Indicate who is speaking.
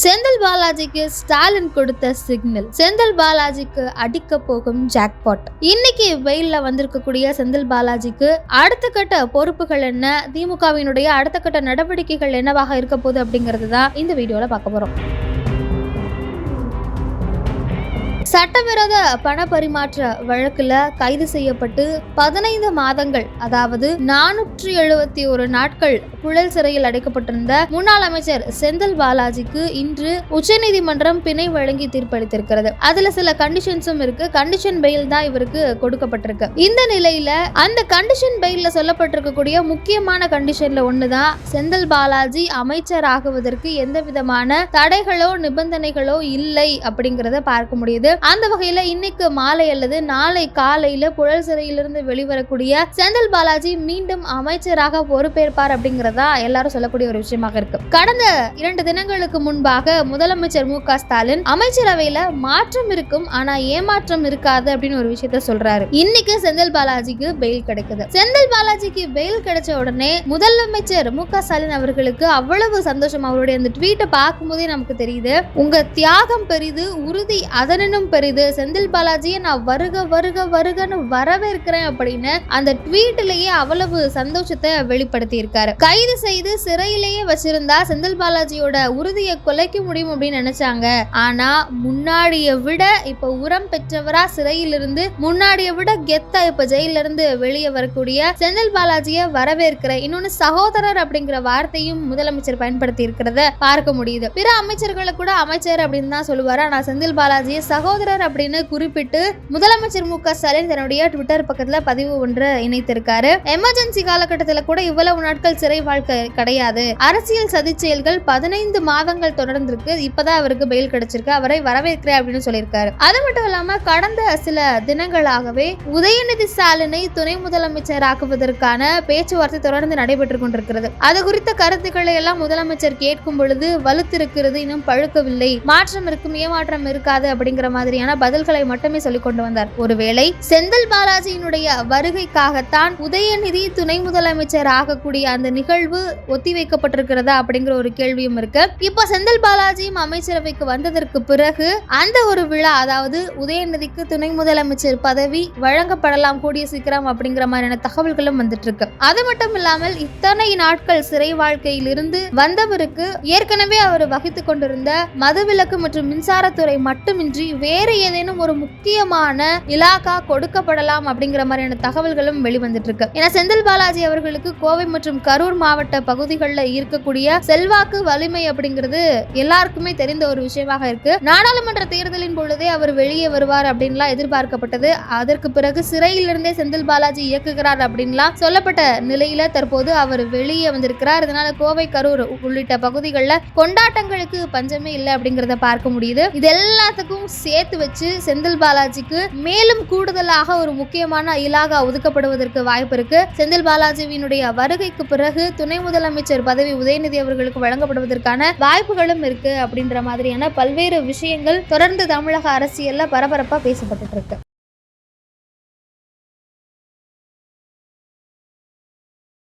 Speaker 1: செந்தில் பாலாஜிக்கு ஸ்டாலின் கொடுத்த சிக்னல். செந்தில் பாலாஜிக்கு அடிக்க போகும் ஜாக்பாட் இன்னைக்கு வெயில்ல வந்திருக்கக்கூடிய செந்தில் பாலாஜிக்கு அடுத்த கட்ட பொறுப்புகள் என்ன? திமுகவினுடைய அடுத்த கட்ட நடவடிக்கைகள் என்னவாக இருக்க போகுது அப்படிங்கிறது தான் இந்த வீடியோல பார்க்க போறோம். சட்டவிரோத பண பரிமாற்ற வழக்குல கைது செய்யப்பட்டு பதினைந்து மாதங்கள் அதாவது நானூற்றி எழுபத்தி ஒரு நாட்கள் புழல் சிறையில் அடைக்கப்பட்டிருந்த முன்னாள் அமைச்சர் செந்தில் பாலாஜிக்கு இன்று உச்சநீதிமன்றம் பிணை வழங்கி தீர்ப்பளித்திருக்கிறது. அதுல சில கண்டிஷன்ஸும் இருக்கு. கண்டிஷன் பெயில் தான் இவருக்கு கொடுக்கப்பட்டிருக்கு. இந்த நிலையில அந்த கண்டிஷன் பெயில்ல சொல்லப்பட்டிருக்கக்கூடிய முக்கியமான கண்டிஷன்ல ஒண்ணுதான் செந்தில் பாலாஜி அமைச்சர் ஆகுவதற்கு எந்த விதமான தடைகளோ நிபந்தனைகளோ இல்லை அப்படிங்கறத பார்க்க முடியுது. அந்த வகையில இன்னைக்கு மாலை அல்லது நாளை காலையில புழல் சிறையிலிருந்து வெளிவரக்கூடிய செந்தில் பாலாஜி மீண்டும் அமைச்சராக பொறுப்பேற்பார் அப்படிங்கறதா எல்லாரும் சொல்லக்கூடிய ஒரு விஷயமாக இருக்கு. கடந்த இரண்டு தினங்களுக்கு முன்பாக முதலமைச்சர் மு க ஸ்டாலின் அமைச்சரவையில மாற்றம் இருக்கும் ஆனா ஏமாற்றம் இருக்காது அப்படின்னு ஒரு விஷயத்த சொல்றாரு. இன்னைக்கு செந்தில் பாலாஜிக்கு பெயில் கிடைக்குது. செந்தில் பாலாஜிக்கு பெயில் கிடைச்ச உடனே முதலமைச்சர் மு க ஸ்டாலின் அவர்களுக்கு அவ்வளவு சந்தோஷம். அவருடைய அந்த ட்வீட்டை பார்க்கும்போதே நமக்கு தெரியுது உங்க தியாகம் பெரிது உறுதி அதனினும் பெரிது செந்தில் பாலாஜியை நான் வருக வருக வருகன்னு வரவேற்கிறேன் அப்படின்னு அந்த ட்வீட்லயே அவ்வளவு சந்தோஷத்தை வெளிப்படுத்தி இருக்காரு கைது செய்து சிறையிலேயே வச்சிருந்தா செந்தில் பாலாஜியோட உறுதியை குலைக்க முடியும் அப்படின்னு நினைச்சாங்க. ஆனா முன்னாடிய விட இப்ப உரம் பெற்றவரா சிறையிலிருந்து முன்னாடிய விட கெத்தா இப்ப ஜெயில இருந்து வெளியே வரக்கூடிய செந்தில் பாலாஜியை வரவேற்கிற இன்னொன்னு சகோதரர் அப்படிங்கிற வார்த்தையும் முதலமைச்சர் பயன்படுத்தி இருக்கிறத பார்க்க முடியுது. பிற அமைச்சர்களை கூட அமைச்சர் அப்படின்னு தான் சொல்லுவாரு. ஆனா செந்தில் பாலாஜியை சகோதரர் அப்படின்னு குறிப்பிட்டு முதலமைச்சர் மு க ஸ்டாலின் தன்னுடைய ட்விட்டர் பக்கத்துல பதிவு ஒன்று இணைத்திருக்காரு. எமர்ஜென்சி காலகட்டத்தில் கூட இவ்வளவு நாட்கள் சிறை வாழ்க்கை கிடையாது. அரசியல் சதி செயல்கள் பதினைந்து மாதங்கள் தொடர்ந்திருக்கு. இப்பதான் அவருக்கு பெயில் கிடைச்சிருக்கு. அவரை வரவேற்கிறேன் அப்படின்னு சொல்லியிருக்காரு. அது மட்டும் இல்லாம கடந்த சில தினங்களாகவே உதயநிதி ஸ்டாலினை துணை முதலமைச்சர் ஆக்குவதற்கான பேச்சுவார்த்தை தொடர்ந்து நடைபெற்று கொண்டிருக்கிறது. அது குறித்த கருத்துக்களை எல்லாம் முதலமைச்சர் கேட்கும் பொழுது வலுத்திருக்கிறது. இன்னும் பழுக்கவில்லை. மாற்றம் இருக்கும் ஏமாற்றம் இருக்காது அப்படிங்கிற மாதிரி மாதிரியான பதில்களை மட்டுமே சொல்லிக் கொண்டு வந்தார். ஒருவேளை செந்தில் பாலாஜியினுடைய வருகைக்காகத்தான் உதயநிதி துணை முதலமைச்சர் ஆகக்கூடிய அந்த நிகழ்வு ஒத்திவைக்கப்பட்டிருக்கிறதா அப்படிங்கிற ஒரு கேள்வியும் இருக்கு. இப்போ செந்தில் பாலாஜியும் அமைச்சரவைக்கு வந்ததற்கு பிறகு அந்த ஒரு விழா அதாவது உதயநிதிக்கு துணை முதலமைச்சர் பதவி வழங்கப்படலாம் கூடிய சீக்கிரம் அப்படிங்கிற மாதிரியான தகவல்களும் வந்துட்டு இருக்கு அது மட்டும் இல்லாமல் இத்தனை நாட்கள் சிறை வாழ்க்கையில் இருந்து வந்தவருக்கு ஏற்கனவே அவர் வகித்துக் கொண்டிருந்த மதுவிலக்கு மற்றும் மின்சாரத்துறை மட்டுமின்றி வேறு ஏதேனும் ஒரு முக்கியமான இலாக்கா கொடுக்கப்படலாம் அப்படிங்கிற மாதிரியான தகவல்களும் வெளிவந்துட்டு இருக்கு ஏன்னா செந்தில் பாலாஜி அவர்களுக்கு கோவை மற்றும் கரூர் மாவட்ட பகுதிகளில் இருக்கக்கூடிய செல்வாக்கு வலிமை அப்படிங்கிறது எல்லாருக்குமே தெரிந்த ஒரு விஷயமாக இருக்கு. நாடாளுமன்ற தேர்தலின் பொழுதே அவர் வெளியே வருவார் அப்படின்லாம் எதிர்பார்க்கப்பட்டது. அதற்கு பிறகு சிறையிலிருந்தே செந்தில் பாலாஜி இயக்குகிறார் அப்படின்லாம் சொல்லப்பட்ட நிலையில தற்போது அவர் வெளியே வந்திருக்கிறார். இதனால கோவை கரூர் உள்ளிட்ட பகுதிகளில் கொண்டாட்டங்களுக்கு பஞ்சமே இல்லை அப்படிங்கிறத பார்க்க முடியுது. இது எல்லாத்துக்கும் சேர்த்து சேர்த்து வச்சு செந்தில் பாலாஜிக்கு மேலும் கூடுதலாக ஒரு முக்கியமான இலாகா ஒதுக்கப்படுவதற்கு வாய்ப்பு இருக்கு. செந்தில் பாலாஜியினுடைய வருகைக்கு பிறகு துணை முதலமைச்சர் பதவி உதயநிதி அவர்களுக்கு வழங்கப்படுவதற்கான வாய்ப்புகளும் இருக்கு அப்படின்ற மாதிரியான பல்வேறு விஷயங்கள் தொடர்ந்து தமிழக அரசியல்ல பரபரப்பா பேசப்பட்டு இருக்கு.